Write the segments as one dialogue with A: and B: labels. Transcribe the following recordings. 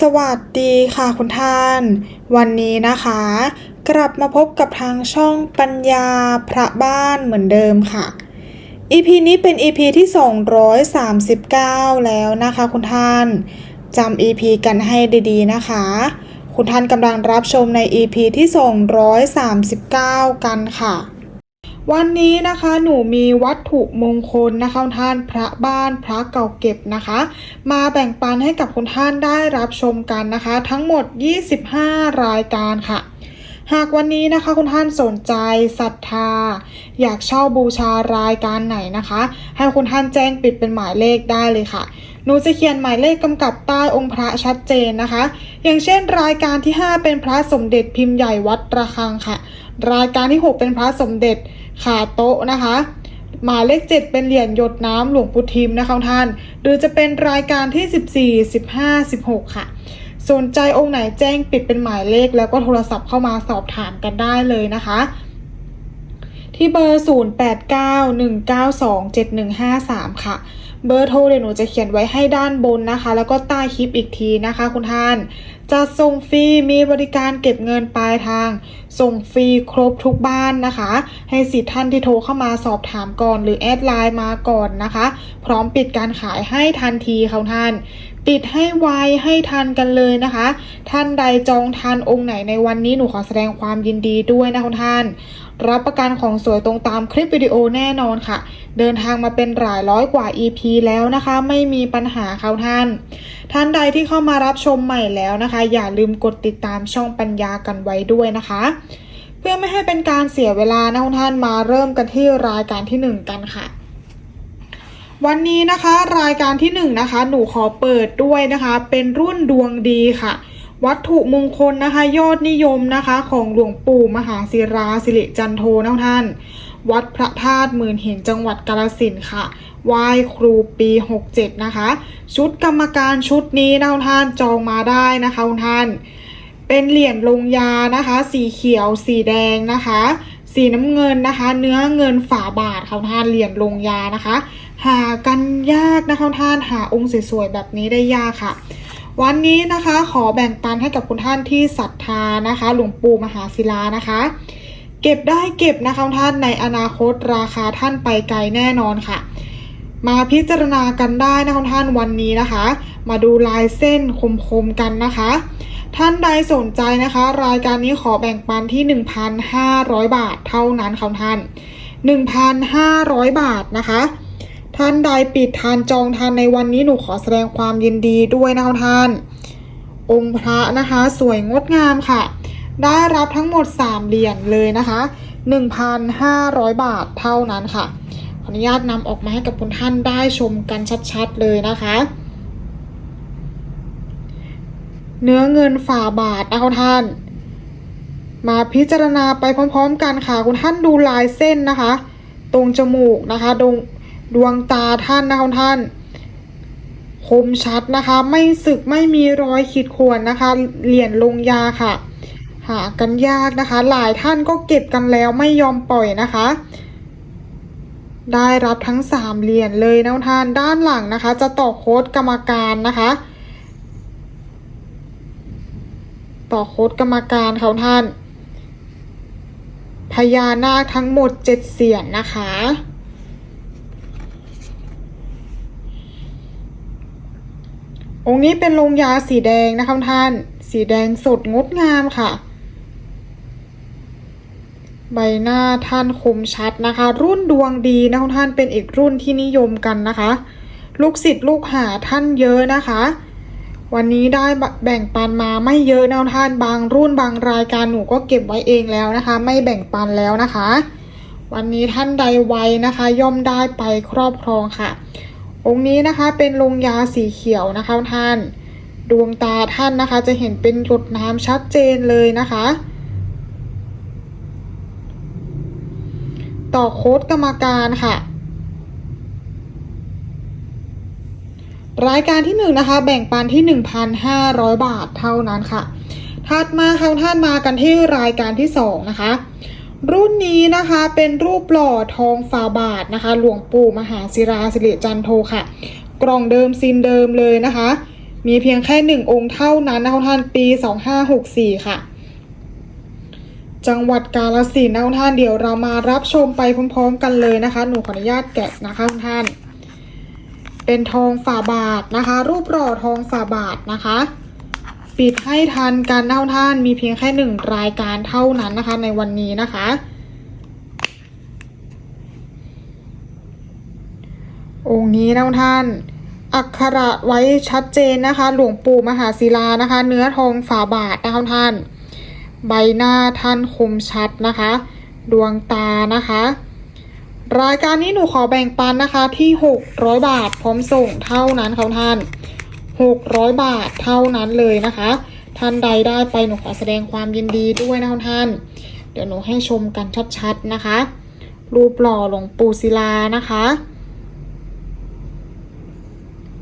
A: สวัสดีค่ะคุณท่าน วันนี้นะคะ กลับมาพบกับทางช่องปัญญาพระบ้านเหมือนเดิมค่ะ EP นี้เป็น EP ที่ 239 แล้วนะคะคุณท่านจำ EP กันให้ดีๆนะคะ คุณท่านกำลังรับชมใน EP ที่ 239 กันค่ะ วันนี้นะคะหนูมีวัตถุมงคลนะคะท่านพระบ้านพระเก่าเก็บนะคะ มาแบ่งปันให้กับคุณท่านได้รับชมกันนะคะ ทั้งหมด 25 รายการค่ะ หากวันนี้นะคะคุณท่านสนใจศรัทธา อยากเช่าบูชารายการไหนนะคะ ให้คุณท่านแจ้งปิดเป็นหมายเลขได้เลยค่ะหนูจะเขียนหมายเลขกำกับใต้องค์พระชัดเจนนะคะ อย่างเช่น รายการที่ 5 เป็นพระสมเด็จพิมพ์ใหญ่วัดระฆังค่ะ รายการที่ 6 เป็นพระสมเด็จ ขาโตะนะคะหมายเลข 7 เป็นเหรียญหยดน้ำหลวงปู่ทิมนะคะท่าน หรือจะเป็นรายการที่ 14 15 16 ค่ะ สนใจองค์ไหนแจ้งปิดเป็นหมายเลขแล้วก็โทรศัพท์เข้ามาสอบถามกันได้เลยนะคะ ที่เบอร์ 0891927153 ค่ะ เบอร์โทรเดี๋ยวหนูจะเขียนไว้ให้ด้านบนนะคะ แล้วก็ใต้คลิปอีกทีนะคะคุณท่าน จะส่งฟรีมีบริการเก็บเงินปลายทาง ส่งฟรีครบทุกบ้านนะคะ ให้สิทธิ์ท่านที่โทรเข้ามาสอบถามก่อน หรือแอดไลน์มาก่อนนะคะ พร้อมปิดการขายให้ทันทีค่ะท่าน ปิดให้ไวให้ทันกันเลยนะคะ ท่านใดจองทันองค์ไหนในวันนี้หนูขอแสดงความยินดีด้วยนะคุณท่าน รับประกันของสวยตรงตามคลิปวิดีโอแน่นอนค่ะ เดินทางมาเป็นหลายร้อยกว่า EP แล้วนะคะ ไม่มีปัญหาค่ะท่าน ท่านใดที่เข้ามารับชมใหม่แล้วนะคะ อย่าลืมกดติดตามช่องปัญญากันไว้ด้วยนะคะ เพื่อไม่ให้เป็นการเสียเวลานะคุณท่านมาเริ่มกันที่รายการที่หนึ่งกันค่ะ วันนี้นะคะรายการที่หนึ่งนะคะหนูขอเปิดด้วยนะคะ เป็นรุ่นดวงดีค่ะ วัตถุมงคลนะคะ ยอดนิยมนะคะ ของหลวงปู่มหาศิราสิริจันโทนะท่าน วัดพระธาตุหมื่นหินจังหวัดกาฬสินค่ะไหว้ครูปี 67 นะคะ ชุดกรรมการชุดนี้นะท่านจองมาได้นะคะท่าน เป็นเหรียญลงยานะคะ สีเขียวสีแดงนะคะ สีน้ำเงินนะคะ เนื้อเงินฝาบาทค่ะท่านเหรียญลงยานะคะ หากันยากนะคะท่านหาองค์สวยๆแบบนี้ได้ยากค่ะ วันนี้นะคะขอแบ่งปันให้กับคุณท่านที่ศรัทธานะคะ หลวงปู่มหาศิลานะคะ เก็บได้เก็บนะคะท่านในอนาคตราคาท่านไปไกลแน่นอนค่ะ มาพิจารณากันได้นะคะท่านวันนี้นะคะ มาดูลายเส้นคมๆกันนะคะ ท่านใดสนใจนะคะ รายการนี้ขอแบ่งปันที่ 1,500 บาทเท่านั้นค่ะท่าน 1,500 บาทนะคะ ท่านใดปิดทานจองทานในวันนี้หนูขอแสดงความยินดีด้วยนะคะท่าน องค์พระนะคะ สวยงดงามค่ะ ได้รับทั้งหมด 3 เหรียญเลยนะคะ 1,500 บาทเท่านั้นค่ะขออนุญาตนำออกมาให้กับคุณท่านได้ชมกันชัดๆเลยนะคะ เนื้อเงินฝ่าบาทนะคะท่าน มาพิจารณาไปพร้อม ๆ กันค่ะคุณท่านดูลายเส้นนะคะ ตรงจมูกนะคะดวงดวงตาท่านนะคะท่าน คมชัดนะคะ ไม่สึกไม่มีรอยขีดข่วนนะคะ เหรียญลงยาค่ะ หากันยากนะคะ หลายท่านก็เก็บกันแล้วไม่ยอมปล่อยนะคะได้รับทั้งสามเหรียญเลยนะท่านด้านหลังนะคะ จะต่อโค้ดกรรมการนะคะ ต่อโค้ดกรรมการเขาท่าน พญานาคทั้งหมดเจ็ดเสียนนะคะ องค์นี้เป็นลงยาสีแดงนะคะท่าน สีแดงสดงดงามค่ะ ใบหน้าท่านคมชัดนะคะ รุ่นดวงดีนะคะท่านเป็นอีกรุ่นที่นิยมกันนะคะ ลูกศิษย์ลูกหาท่านเยอะนะคะ วันนี้ได้แบ่งปันมาไม่เยอะนะท่านบางรุ่นบางรายการหนูก็เก็บไว้เองแล้วนะคะ ไม่แบ่งปันแล้วนะคะ วันนี้ท่านใดไวนะคะ ย่อมได้ไปครอบครองค่ะ องค์นี้นะคะเป็นลงยาสีเขียวนะคะท่าน ดวงตาท่านนะคะ จะเห็นเป็นหยดน้ำชัดเจนเลยนะคะ ต่อโค้ดกรรมการค่ะ รายการที่หนึ่งนะคะแบ่งปันที่ 1,500 บาทเท่านั้นค่ะ ถัดมาค่ะท่านมากันที่รายการที่สองนะคะรุ่นนี้นะคะเป็นรูปหล่อทองฝาบาทนะคะ หลวงปู่มหาศิราสิริจันโทค่ะ กล่องเดิมซินเดิมเลยนะคะ มีเพียงแค่หนึ่งองค์เท่านั้นนะคะท่านปี 2564 ค่ะ จังหวัดกาฬสินนะคะท่านเดี๋ยวเรามารับชมไปพร้อมๆกันเลยนะคะ หนูขออนุญาตแกะนะคะท่าน เป็นทองฝ่าบาทนะคะ รูปหล่อทองฝ่าบาทนะคะ ปิดให้ทันกันนะท่านมีเพียงแค่หนึ่งรายการเท่านั้นนะคะ ในวันนี้นะคะ องค์นี้นะท่าน อักขระไว้ชัดเจนนะคะ หลวงปู่มหาศิลานะคะ เนื้อทองฝาบาทนะคะท่าน ใบหน้าท่านคมชัดนะคะ ดวงตานะคะ รายการนี้หนูขอแบ่งปันนะคะที่600บาทพร้อมส่งเท่านั้นค่ะท่าน600บาทเท่านั้นเลยนะคะ ท่านใดได้ไปหนูขอแสดงความยินดีด้วยนะคะท่าน เดี๋ยวหนูให้ชมกันชัดๆนะคะ รูปหล่อหลวงปู่ศิลานะคะ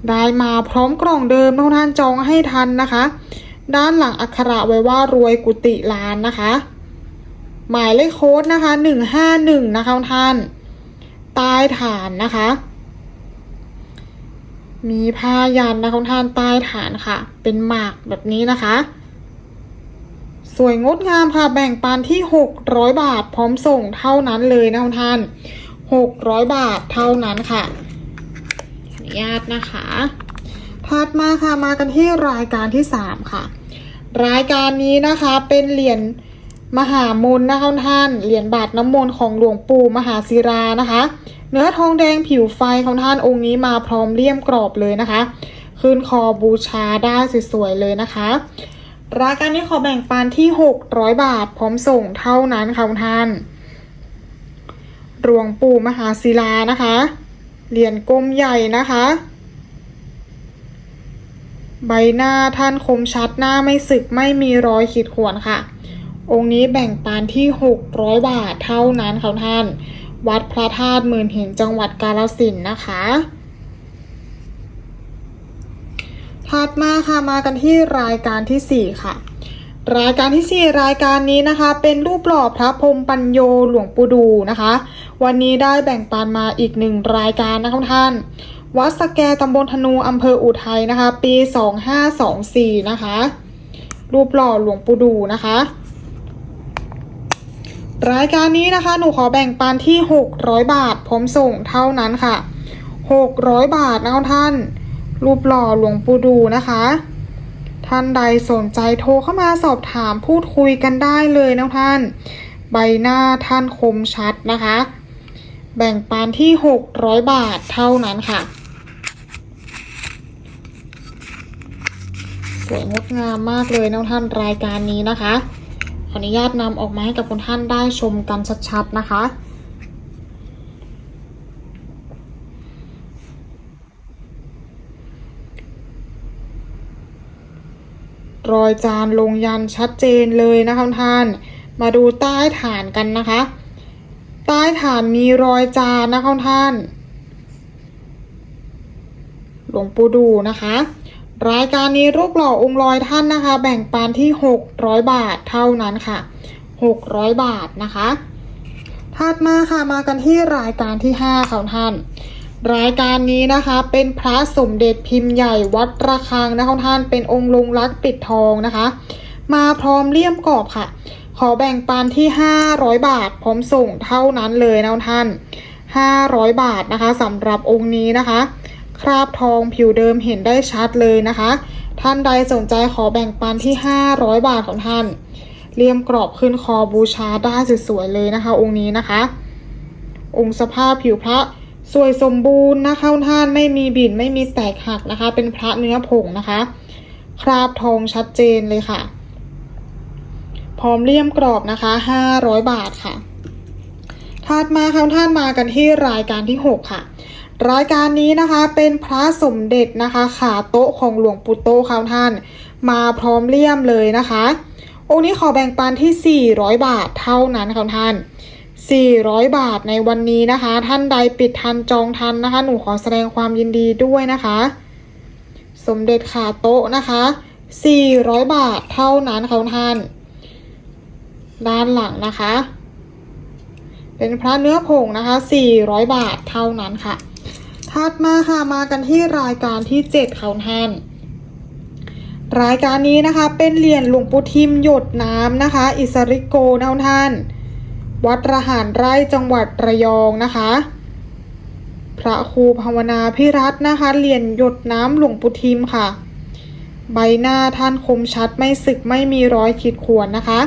A: ได้มาพร้อมกล่องเดิมท่านจองให้ทันนะคะ ด้านหลังอักขระไว้ว่ารวยกุฏิลานนะคะ หมายเลขโค้ดนะคะหนึ่งห้าหนึ่งนะคะท่าน ใต้ฐานนะคะ มีผ้ายันนะคะทุกท่านใต้ฐานค่ะ เป็นหมากแบบนี้นะคะ สวยงดงามค่ะ แบ่งปันที่ 600 บาทพร้อมส่งเท่านั้นเลยนะทุกท่าน 600 บาทเท่านั้นค่ะออนุญาตนะคะถัดมาค่ะมากันที่รายการที่ 3 ค่ะ รายการนี้นะคะเป็นเหรียญ มหามนนะคะท่านเหรียญบาทน้ำมนต์ของหลวงปู่มหาศิรานะคะ เนื้อทองแดงผิวไฟของท่านองค์นี้มาพร้อมเลี่ยมกรอบเลยนะคะขึ้นคอบูชาได้สวยๆเลยนะคะรายการนี้ขอแบ่งปันที่ 600 บาท พร้อมส่งเท่านั้นค่ะท่าน หลวงปู่มหาศิลานะคะ เหรียญกลมใหญ่นะคะ ใบหน้าท่านคมชัดหน้าไม่สึกไม่มีรอยขีดข่วนค่ะ องค์นี้แบ่งปันที่ 600 บาทเท่านั้นค่ะท่าน วัดพระธาตุหมื่นหินจังหวัดกาฬสินธุ์นะคะถัดมาค่ะมากันที่รายการที่ 4 ค่ะ รายการที่ 4 รายการนี้นะคะ เป็นรูปหล่อพระพรมปัญโยหลวงปู่ดูนะคะ วันนี้ได้แบ่งปันมาอีกหนึ่งรายการนะคะท่านวัดสแกตำบลธนูอำเภออุทัยนะคะ ปี 2524 นะคะ รูปหล่อหลวงปู่ดูนะคะ รายการนี้นะคะ หนูขอแบ่งปันที่ 600 บาทพร้อมส่งเท่านั้นค่ะ 600 บาทนะคะท่าน รูปหล่อหลวงปู่ดูนะคะ ท่านใดสนใจโทรเข้ามาสอบถามพูดคุยกันได้เลยนะท่าน ใบหน้าท่านคมชัดนะคะ แบ่งปันที่ 600 บาทเท่านั้นค่ะ สวยงดงามมากเลยนะท่านรายการนี้นะคะ ขออนุญาตนำออกมาให้กับคุณท่านได้ชมกันชัดๆนะคะ รอยจานลงยันชัดเจนเลยนะคะท่าน มาดูใต้ฐานกันนะคะ ใต้ฐานมีรอยจานนะคะท่าน หลวงปู่ดูนะคะ รายการนี้รูปหล่อองค์ลอยท่านนะคะ แบ่งปันที่ 600 บาทเท่านั้นค่ะ 600 บาทนะคะถัดมาค่ะมากันที่รายการที่5ค่ะท่าน รายการนี้นะคะเป็นพระสมเด็จพิมพ์ใหญ่วัดระฆังนะคะท่านเป็นองค์ลงรักปิดทองนะคะ มาพร้อมเลี่ยมกรอบค่ะ ขอแบ่งปันที่ 500 บาท พร้อมส่งเท่านั้นเลยนะท่าน 500 บาทนะคะสำหรับองค์นี้นะคะ คราบทองผิวเดิมเห็นได้ชัดเลยนะคะ ท่านใดสนใจขอแบ่งปันที่ 500 บาทของท่านเลี่ยมกรอบขึ้นคอบูชาได้สวยๆเลยนะคะ องค์นี้นะคะ องค์สภาพผิวพระสวยสมบูรณ์นะคะท่านไม่มีบินไม่มีแตกหักนะคะ เป็นพระเนื้อผงนะคะ คราบทองชัดเจนเลยค่ะ พร้อมเลี่ยมกรอบนะคะ500 บาทค่ะถัดมาค่ะท่านมากันที่รายการที่ 6 ค่ะ รายการนี้นะคะเป็นพระสมเด็จนะคะขาโต๊ะของหลวงปู่โตะค่ะท่าน มาพร้อมเลี่ยมเลยนะคะ องค์นี้ขอแบ่งปันที่ 400 บาทเท่านั้นค่ะท่าน 400 บาทในวันนี้นะคะ ท่านใดปิดทันจองทันนะคะ หนูขอแสดงความยินดีด้วยนะคะ สมเด็จขาโต๊ะนะคะ 400 บาทเท่านั้นค่ะท่าน ด้านหลังนะคะ เป็นพระเนื้อผงนะคะ 400 บาทเท่านั้นค่ะ ถัดมาค่ะมากันที่รายการที่ 7ค่ะท่านรายการนี้นะคะเป็นเหรียญหลวงปู่ทิมหยดน้ำนะคะ อิสริโกนะท่าน วัดระหารไร่จังหวัดระยองนะคะ พระครูภาวนาพิรัตน์นะคะเหรียญหยดน้ำหลวงปู่ทิมค่ะ ใบหน้าท่านคมชัดไม่สึกไม่มีรอยขีดข่วนนะคะ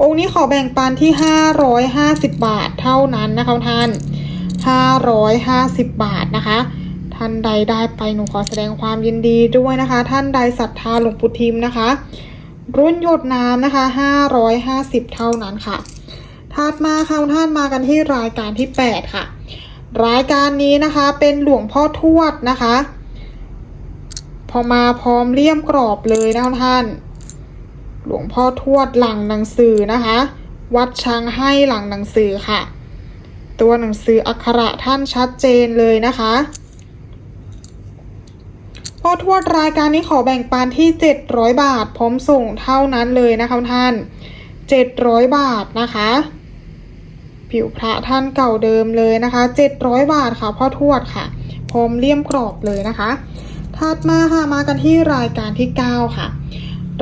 A: องค์นี้ขอแบ่งปันที่ 550 บาทเท่านั้นนะคะท่าน 550 บาทนะคะ ท่านใดได้ไปหนูขอแสดงความยินดีด้วยนะคะ ท่านใดศรัทธาหลวงปู่ทิมนะคะ รุ่นหยดน้ำนะคะ 550 เท่านั้นค่ะถัดมาค่ะท่านมากันที่รายการที่ 8 ค่ะ รายการนี้นะคะเป็นหลวงพ่อทวดนะคะ พอมาพร้อมเลี่ยมกรอบเลยนะท่าน หลวงพ่อทวดหลังหนังสือนะคะ วัดช้างให้หลังหนังสือค่ะ ตัวหนังสืออักขระท่านชัดเจนเลยนะคะพ่อทวดรายการนี้ขอแบ่งปันที่ 700 บาท พร้อมส่งเท่านั้นเลยนะคะท่าน 700 บาทนะคะ ผิวพระท่านเก่าเดิมเลยนะคะ 700 บาทค่ะพ่อทวดค่ะ พร้อมเลี่ยมกรอบเลยนะคะถัดมาค่ะมากันที่รายการที่ 9 ค่ะ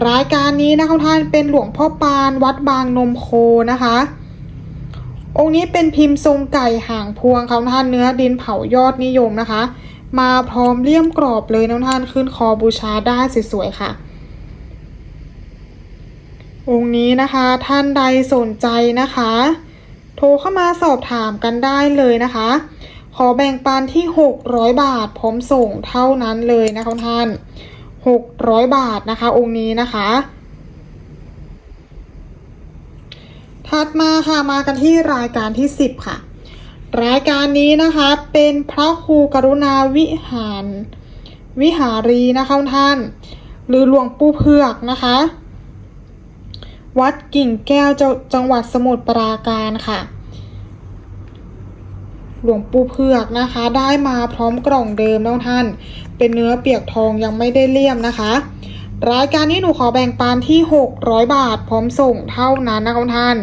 A: รายการนี้นะคะท่านเป็นหลวงพ่อปานวัดบางนมโคนะคะ องค์นี้เป็นพิมพ์ทรงไก่ห่างพวงค่ะท่านเนื้อดินเผายอดนิยมนะคะ มาพร้อมเลี่ยมกรอบเลยนะท่านขึ้นคอบูชาได้สวยๆค่ะ องค์นี้นะคะท่านใดสนใจนะคะ โทรเข้ามาสอบถามกันได้เลยนะคะ ขอแบ่งปันที่ 600 บาทพร้อมส่งเท่านั้นเลยนะคะท่าน 600 บาทนะคะ องค์นี้นะคะ ถัดมาค่ะมากันที่รายการที่ 10 ค่ะ รายการนี้นะคะเป็นพระครูกรุณาวิหารวิหารีนะคะท่าน หรือหลวงปู่เผือกนะคะ วัดกิ่งแก้วจจังหวัดสมุทรปราการค่ะ หลวงปู่เผือกนะคะ ได้มาพร้อมกล่องเดิมนะท่าน เป็นเนื้อเปียกทองยังไม่ได้เลี่ยมนะคะ รายการนี้หนูขอแบ่งปันที่ 600 บาท พร้อมส่งเท่านั้นนะคะท่าน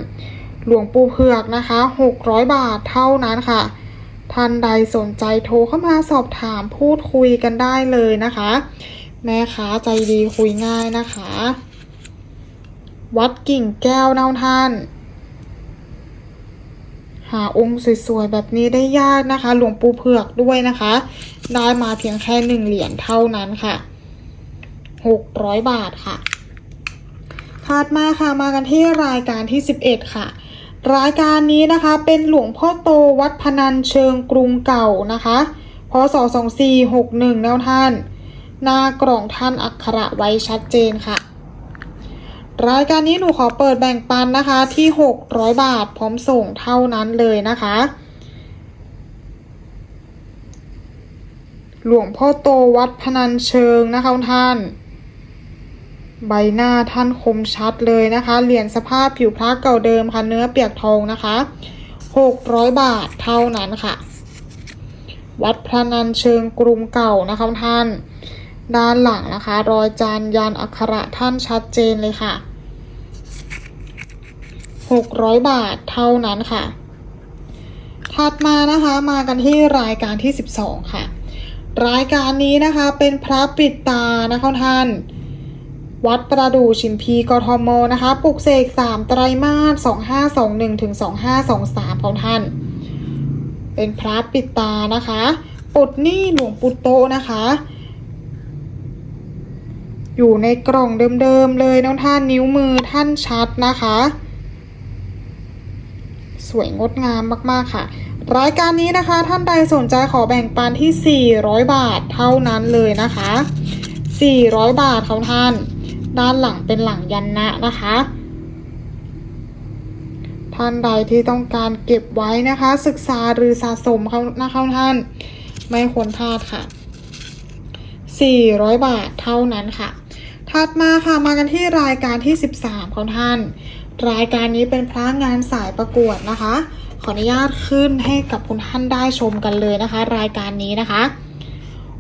A: หลวงปู่เผือกนะคะ 600 บาทเท่านั้นค่ะ ท่านใดสนใจโทรเข้ามาสอบถามพูดคุยกันได้เลยนะคะ แม่ค้าใจดีคุยง่ายนะคะ วัดกิ่งแก้วนะท่าน หาองค์สวยๆแบบนี้ได้ยากนะคะ หลวงปู่เผือกด้วยนะคะ ได้มาเพียงแค่หนึ่งเหรียญเท่านั้นค่ะ หกร้อยบาทค่ะถัดมาค่ะมากันที่รายการที่สิบเอ็ดค่ะ รายการนี้นะคะเป็นหลวงพ่อโตวัดพนันเชิงกรุงเก่านะคะพศสองสี่หกหนึ่งแนวท่าน หน้ากล่องท่านอักขระไว้ชัดเจนค่ะ รายการนี้หนูขอเปิดแบ่งปันนะคะที่ 600 บาทพร้อมส่งเท่านั้นเลยนะคะ หลวงพ่อโตวัดพนันเชิงนะคะท่าน ใบหน้าท่านคมชัดเลยนะคะ เหรียญสภาพผิวพระเก่าเดิมค่ะ เนื้อเปียกทองนะคะ600บาทเท่านั้นค่ะ วัดพระนันเชิงกรุงเก่านะคะท่าน ด้านหลังนะคะ รอยจานยันอักขระท่านชัดเจนเลยค่ะ600บาทเท่านั้นค่ะ ถัดมานะคะมากันที่รายการที่12ค่ะ รายการนี้นะคะเป็นพระปิดตานะคะท่าน วัดประดู่ชิมพีกทมนะคะปลุกเสก3ไตรมาส2521ถึง2523ของท่าน เป็นพระปิดตานะคะปลดนี้หลวงปู่โตนะคะ อยู่ในกล่องเดิมๆเลยน้องท่านนิ้วมือท่านชัดนะคะ สวยงดงามมากๆค่ะรายการนี้นะคะท่านใดสนใจขอแบ่งปันที่ 400 บาทเท่านั้นเลยนะคะ 400 บาทของท่าน ด้านหลังเป็นหลังยันนะนะคะ ท่านใดที่ต้องการเก็บไว้นะคะ ศึกษาหรือสะสมเขานะคะท่าน ไม่ควรพลาดค่ะ 400 บาทเท่านั้นค่ะ ถัดมาค่ะมากันที่รายการที่ 13ของท่าน รายการนี้เป็นพระงานสายประกวดนะคะ ขออนุญาตขึ้นให้กับคุณท่านได้ชมกันเลยนะคะ รายการนี้นะคะ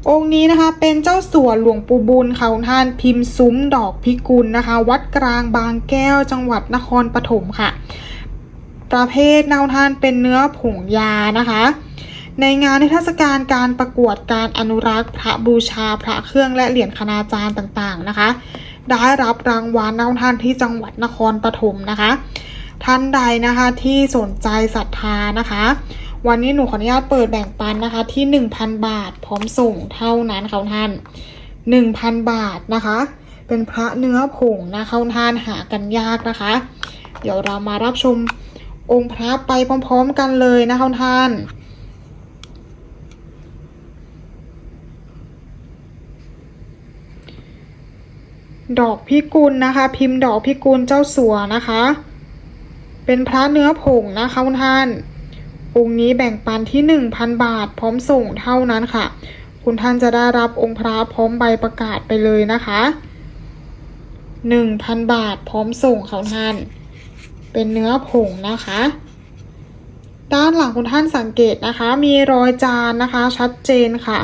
A: องค์นี้นะคะเป็นเจ้าสัวหลวงปู่บุญค่ะคุณท่านพิมพ์ซุ้มดอกพิกุลนะคะ วัดกลางบางแก้วจังหวัดนครปฐมค่ะ ประเภทแนวท่านเป็นเนื้อผงยานะคะ ในงานในเทศกาลการประกวดการอนุรักษ์ พระบูชาพระเครื่องและเหรียญคณาจารย์ต่างๆนะคะ ได้รับรางวัลนะท่านที่จังหวัดนครปฐมนะคะ ท่านใดนะคะที่สนใจศรัทธานะคะ วันนี้หนูขออนุญาตเปิดแบ่งปันนะคะที่ 1,000 บาท พร้อมส่งเท่านั้นค่ะท่าน 1,000 บาทนะคะ เป็นพระเนื้อผงนะคะท่านหากันยากนะคะ เดี๋ยวเรามารับชมองค์พระไปพร้อม ๆ กันเลยนะคะท่านดอกพิกุลนะคะ พิมพ์ดอกพิกุลเจ้าสัวนะคะ เป็นพระเนื้อผงนะคะคุณท่าน องนี้แบ่งปันที่ 1,000 บาท พร้อมส่งเท่านั้นค่ะ คุณท่านจะได้รับองค์พระพร้อมใบประกาศไปเลยนะคะ1,000 บาทพร้อมส่งเขาท่าน เป็นเนื้อผงนะคะ ด้านหลังคุณท่านสังเกตนะคะ มีรอยจานนะคะชัดเจนค่ะ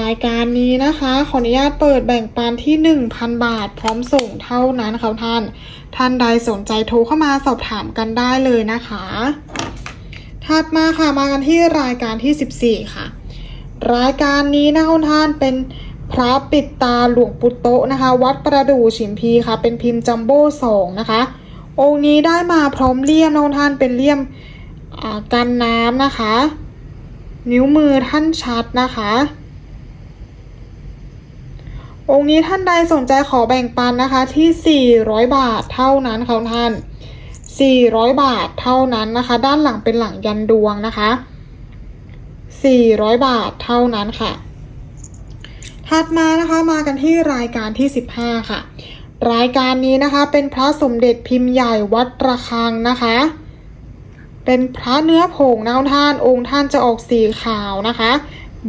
A: รายการนี้นะคะ ขออนุญาตเปิดแบ่งปันที่ 1,000 บาท พร้อมส่งเท่านั้นค่ะท่าน ท่านใดสนใจโทรเข้ามาสอบถามกันได้เลยนะคะ ถัดมาค่ะมากันที่รายการที่ 14 ค่ะ รายการนี้นะคะท่านเป็นพระปิดตาหลวงปุโตนะคะ วัดประดู่ฉิมพีค่ะ เป็นพิมพ์จัมโบ้สองนะคะ องค์นี้ได้มาพร้อมเลี่ยมนะท่านเป็นเลี่ยมกันน้ำนะคะ นิ้วมือท่านชัดนะคะ องค์นี้ท่านใดสนใจขอแบ่งปันนะคะที่ 400 บาทเท่านั้นค่ะท่าน 400 บาทเท่านั้นนะคะ ด้านหลังเป็นหลังยันดวงนะคะ 400 บาทเท่านั้นค่ะ ถัดมานะคะมากันที่รายการที่ 15 ค่ะ รายการนี้นะคะเป็นพระสมเด็จพิมพ์ใหญ่วัดระฆังนะคะ เป็นพระเนื้อผงนะท่านองค์ท่านจะออกสีขาวนะคะ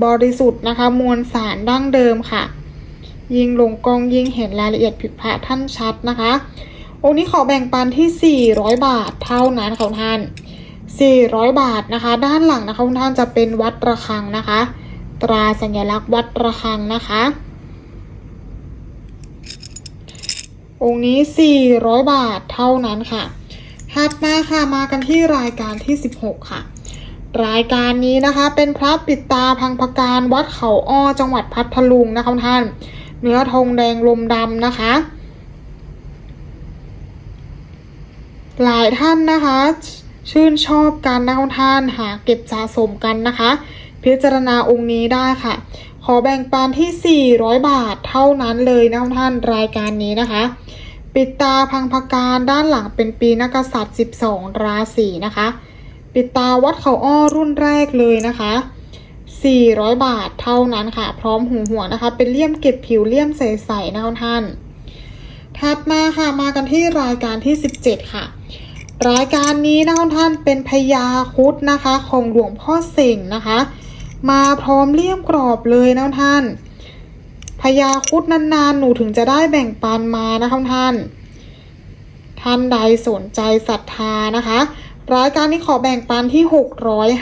A: บริสุทธิ์นะคะ มวลสารดั้งเดิมค่ะ ยิงลงกล้องยิงเห็นรายละเอียดผิดพระท่านชัดนะคะ องค์นี้ขอแบ่งปันที่ 400 บาทเท่านั้นค่ะท่าน 400 บาทนะคะ ด้านหลังนะคะท่านจะเป็นวัดระฆังนะคะ ตราสัญลักษณ์วัดระฆังนะคะ องค์นี้ 400 บาทเท่านั้นค่ะถัดมาค่ะมากันที่รายการที่ 16 ค่ะรายการนี้นะคะเป็นพระปิดตาพังพการวัดเขาอ้อจังหวัดพัทลุงนะคะท่าน เนื้อทองแดงลมดำนะคะ หลายท่านนะคะ ชื่นชอบกันนะคะท่านหาเก็บสะสมกันนะคะ พิจารณาองค์นี้ได้ค่ะ ขอแบ่งปันที่ 400 บาทเท่านั้นเลยนะคะท่านรายการนี้นะคะ ปิดตาพังพการด้านหลังเป็นปีนักษัตริย์ 12 ราศีนะคะ ปิดตาวัดเขาอ้อรุ่นแรกเลยนะคะ 400 บาทเท่านั้นค่ะ พร้อมหูหัวนะคะ เป็นเลี่ยมเก็บผิวเลี่ยมใสๆนะคะท่าน ถัดมาค่ะมากันที่รายการที่ 17 ค่ะ รายการนี้นะคะท่านเป็นพญาคุดนะคะ ของหลวงพ่อเสงนะคะ มาพร้อมเลี่ยมกรอบเลยนะท่านพญาคุดนานๆ หนูถึงจะได้แบ่งปันมานะคะท่าน ท่านใดสนใจศรัทธานะคะ รายการนี้ขอแบ่งปันที่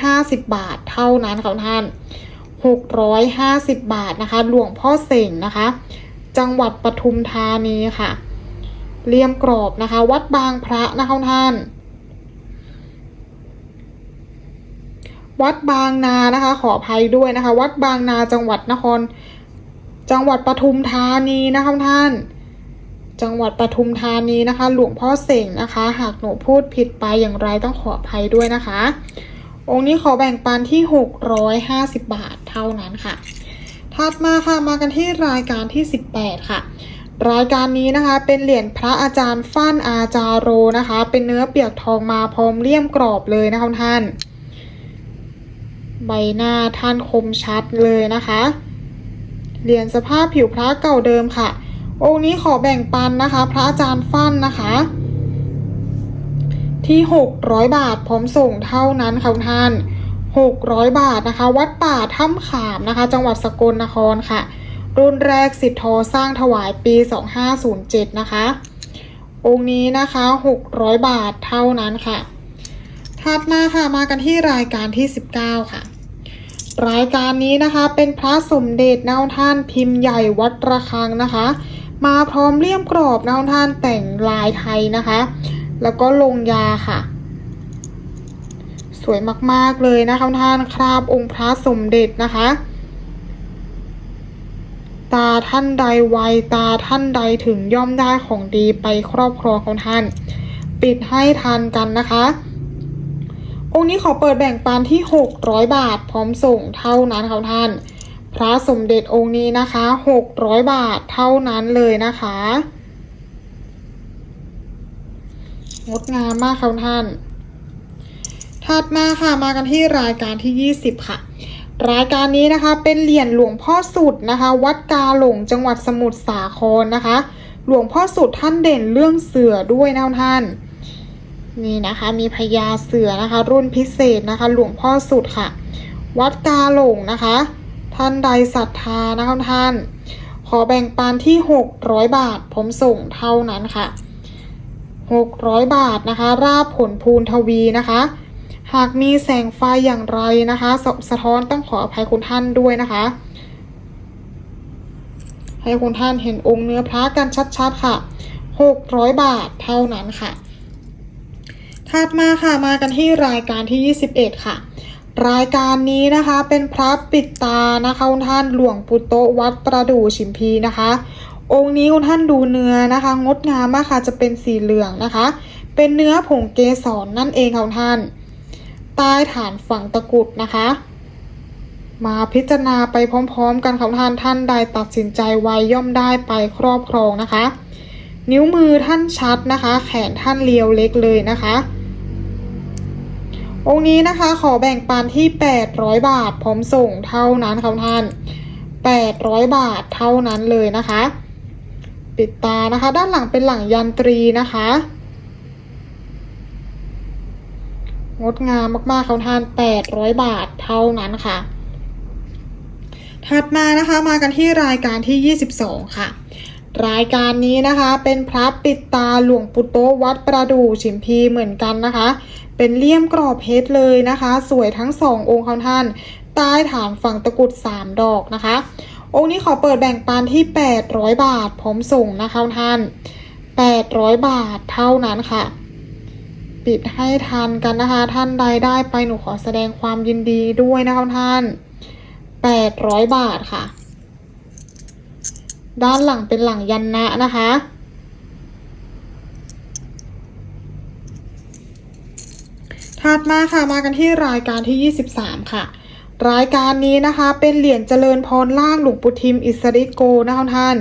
A: 650 บาทเท่านั้นค่ะท่าน 650 บาทนะคะ หลวงพ่อเสงนะคะ จังหวัดปทุมธานีค่ะเลี่ยมกรอบนะคะ วัดบางพระนะคะท่าน วัดบางนานะคะ ขออภัยด้วยนะคะ วัดบางนาจังหวัดนคร จังหวัดปทุมธานีนะคะท่าน จังหวัดปทุมธานีนะคะ หลวงพ่อเสงนะคะ หากหนูพูดผิดไปอย่างไรต้องขออภัยด้วยนะคะ องค์นี้ขอแบ่งปันที่ 650 บาทเท่านั้นค่ะ ถัดมาค่ะมากันที่รายการที่ 18 ค่ะ รายการนี้นะคะเป็นเหรียญพระอาจารย์ฟ้านอาจารโรนะคะ เป็นเนื้อเปียกทองมาพร้อมเลี่ยมกรอบเลยนะคะท่าน ใบหน้าท่านคมชัดเลยนะคะเหรียญสภาพผิวพระเก่าเดิมค่ะ องค์นี้ขอแบ่งปันนะคะ พระอาจารย์ฟั่นนะคะ ที่ 600 บาทพร้อมส่งเท่านั้นค่ะท่าน 600 บาทนะคะ วัดป่าถ้ำขามนะคะ จังหวัดสกลนครค่ะ รุ่นแรกสิทธทอสร้างถวายปี 2507 นะคะ องค์นี้นะคะ 600 บาทเท่านั้นค่ะ ถัดมาค่ะมากันที่รายการที่ 19 ค่ะรายการนี้นะคะเป็นพระสมเด็จนาท่านพิมพ์ใหญ่วัดระฆังนะคะ มาพร้อมเลี่ยมกรอบนาท่านแต่งลายไทยนะคะ แล้วก็ลงยาค่ะ สวยมากๆเลยนะคะท่านคราบองค์พระสมเด็จนะคะ ตาท่านใดไวตาท่านใดถึงย่อมได้ของดีไปครอบครองของท่าน ปิดให้ทันกันนะคะองค์นี้ขอเปิดแบ่งปันที่ 600 บาท พร้อมส่งเท่านั้นค่ะท่าน พระสมเด็จองค์นี้นะคะ600บาทเท่านั้นเลยนะคะ งดงามมากค่ะท่าน ถัดมาค่ะมากันที่รายการที่20ค่ะรายการนี้นะคะเป็นเหรียญหลวงพ่อสุดนะคะ วัดกาหลงจังหวัดสมุทรสาครนะคะ หลวงพ่อสุดท่านเด่นเรื่องเสือด้วยนะท่าน นี่นะคะมีพญาเสือนะคะ รุ่นพิเศษนะคะ หลวงพ่อสุดค่ะ วัดกาหลงนะคะ ท่านใดศรัทธานะคะท่าน ขอแบ่งปันที่ 600 บาท ผมส่งเท่านั้นค่ะ 600 บาทนะคะ ราบผลภูนทวีนะคะ หากมีแสงไฟอย่างไรนะคะสสะท้อนต้องขออภัยคุณท่านด้วยนะคะ ให้คุณท่านเห็นองค์เนื้อพระกันชัดๆค่ะ 600 บาทเท่านั้นค่ะถัดมาค่ะมากันที่รายการที่ 21 ค่ะ รายการนี้นะคะเป็นพระปิดตานะคะคุณท่านหลวงปุโตวัดประดู่ชิมพีนะคะ องค์นี้คุณท่านดูเนื้อนะคะ งดงามมากค่ะจะเป็นสีเหลืองนะคะ เป็นเนื้อผงเกสรนนั่นเองค่ะคุณท่าน ใต้ฐานฝั่งตะกุดนะคะ มาพิจารณาไปพร้อมๆ กันค่ะท่านท่านใดตัดสินใจไวย่อมได้ไปครอบครองนะคะ นิ้วมือท่านชัดนะคะ แขนท่านเรียวเล็กเลยนะคะ องค์นี้นะคะขอแบ่งปันที่ 800 บาท พร้อมส่งเท่านั้นค่ะท่าน 800 บาทเท่านั้นเลยนะคะ ปิดตานะคะ ด้านหลังเป็นหลังยันตรีนะคะงดงามมากๆค่ะท่าน 800 บาทเท่านั้นค่ะ ถัดมานะคะมากันที่รายการที่ 22 ค่ะรายการนี้นะคะเป็นพระปิดตาหลวงปู่โตวัดประดู่ฉิมพีเหมือนกันนะคะ เป็นเลี่ยมกรอบเพชรเลยนะคะ สวยทั้งสององค์ค่ะท่าน ใต้ฐานฝั่งตะกุด3ดอกนะคะ องค์นี้ขอเปิดแบ่งปันที่800บาทพร้อมส่งนะคะท่าน800บาทเท่านั้นค่ะปิดให้ทันกันนะคะ ท่านใดได้ไปหนูขอแสดงความยินดีด้วยนะคะท่าน 800 บาทค่ะ ด้านหลังเป็นหลังยันนะนะคะ ถัดมาค่ะมากันที่รายการที่ 23 ค่ะ รายการนี้นะคะเป็นเหรียญเจริญพรล่างหลวงปู่ทิมอิสริโกนะคะท่าน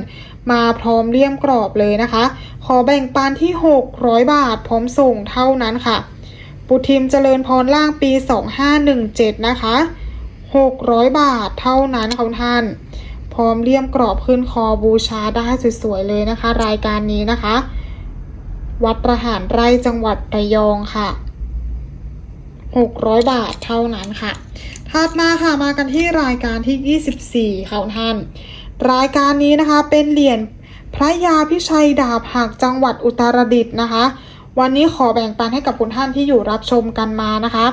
A: มาพร้อมเลี่ยมกรอบเลยนะคะ ขอแบ่งปันที่ 600 บาทพร้อมส่งเท่านั้นค่ะ ปุทิมเจริญพรล่างปี 2517 นะคะ 600 บาทเท่านั้นค่ะท่านพร้อมเลี่ยมกรอบขึ้นคอบูชาได้สวยๆเลยนะคะ รายการนี้นะคะ วัดประหารไร่จังหวัดระยองค่ะ 600 บาทเท่านั้นค่ะถัดมาค่ะมากันที่รายการที่ 24 ค่ะท่าน รายการนี้นะคะเป็นเหรียญพระยาพิชัยดาบหักจังหวัดอุตรดิตถ์นะคะ วันนี้ขอแบ่งปันให้กับคุณท่านที่อยู่รับชมกันมานะคะ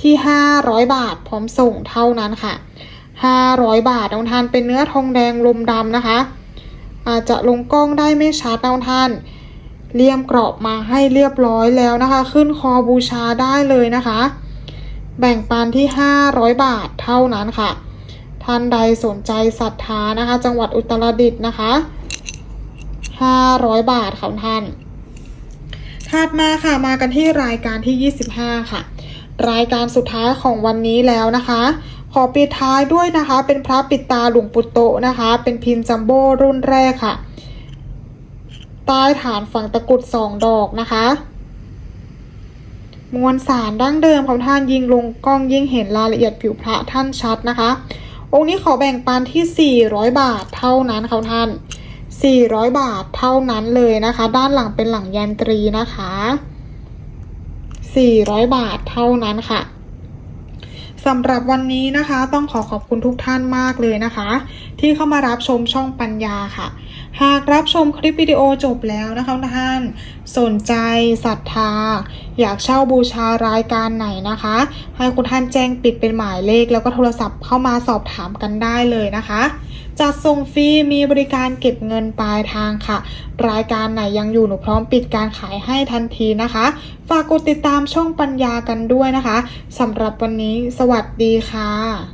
A: ที่ 500 บาทพร้อมส่งเท่านั้นค่ะ 500 บาทน้องท่านเป็นเนื้อทองแดงลมดำนะคะ อาจจะลงกล้องได้ไม่ชัดน้องท่าน เลี่ยมกรอบมาให้เรียบร้อยแล้วนะคะ ขึ้นคอบูชาได้เลยนะคะ แบ่งปันที่ 500 บาทเท่านั้นค่ะ ท่านใดสนใจศรัทธานะคะ จังหวัดอุตรดิตถ์นะคะ 500 บาทค่ะท่านถัดมาค่ะมากันที่รายการที่ 25 ค่ะ รายการสุดท้ายของวันนี้แล้วนะคะ ขอปิดท้ายด้วยนะคะ เป็นพระปิดตาหลวงปู่โตนะคะ เป็นพินจัมโบ้รุ่นแรกค่ะ ใต้ฐานฝั่งตะกุดสองดอกนะคะ มวลสารดั้งเดิมของท่านยิงลงกล้องยิ่งเห็นรายละเอียดผิวพระท่านชัดนะคะ องค์นี้ขอแบ่งปันที่ 400 บาทเท่านั้นค่ะท่าน 400 บาทเท่านั้นเลยนะคะ ด้านหลังเป็นหลังยันตรีนะคะ 400 บาทเท่านั้นค่ะสำหรับวันนี้นะคะต้องขอขอบคุณทุกท่านมากเลยนะคะ ที่เข้ามารับชมช่องปัญญาค่ะ หากรับชมคลิปวิดีโอจบแล้วนะคะท่าน สนใจศรัทธา อยากเช่าบูชารายการไหนนะคะ ให้คุณท่านแจ้งปิดเป็นหมายเลข แล้วก็โทรศัพท์เข้ามาสอบถามกันได้เลยนะคะจัดส่งฟรีมีบริการเก็บเงินปลายทางค่ะ รายการไหนยังอยู่หนูพร้อมปิดการขายให้ทันทีนะคะ ฝากกดติดตามช่องปัญญากันด้วยนะคะสำหรับวันนี้ สวัสดีค่ะ